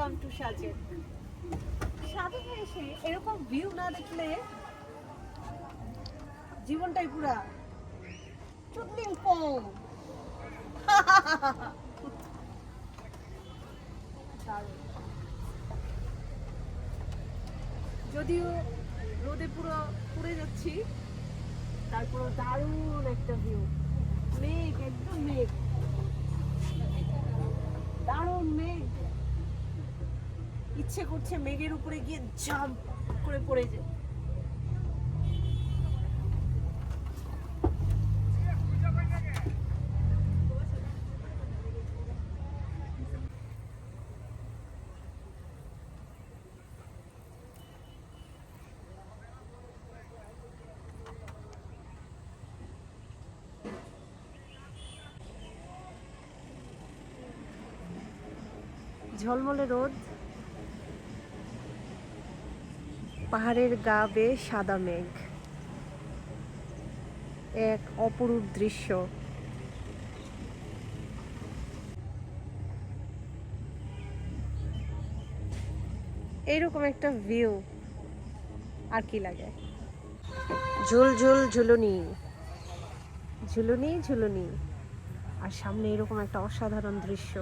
সাজে সাজে এসে এরকম ভিউ না দেখলে জীবনটাই পুরা চুটলিং পং। যদিও রোদে পুরো পুড়ে যাচ্ছি তারপর দারুণ একটা ভিউ মেঘ, একদম মেঘ। দারুণ মেঘ। ইচ্ছে করছে মেঘের উপরে গিয়ে জাম্প করে পড়ে যায়। ঝলমলে রোদ পাহাড়ের গা বেয়ে সাদা মেঘ। এক অপরূপ দৃশ্য। এইরকম একটা ভিউ আর কি লাগে? ঝুল ঝুল ঝুলুনি। ঝুলুনি ঝুলুনি। আর সামনে এরকম একটা অসাধারণ দৃশ্য।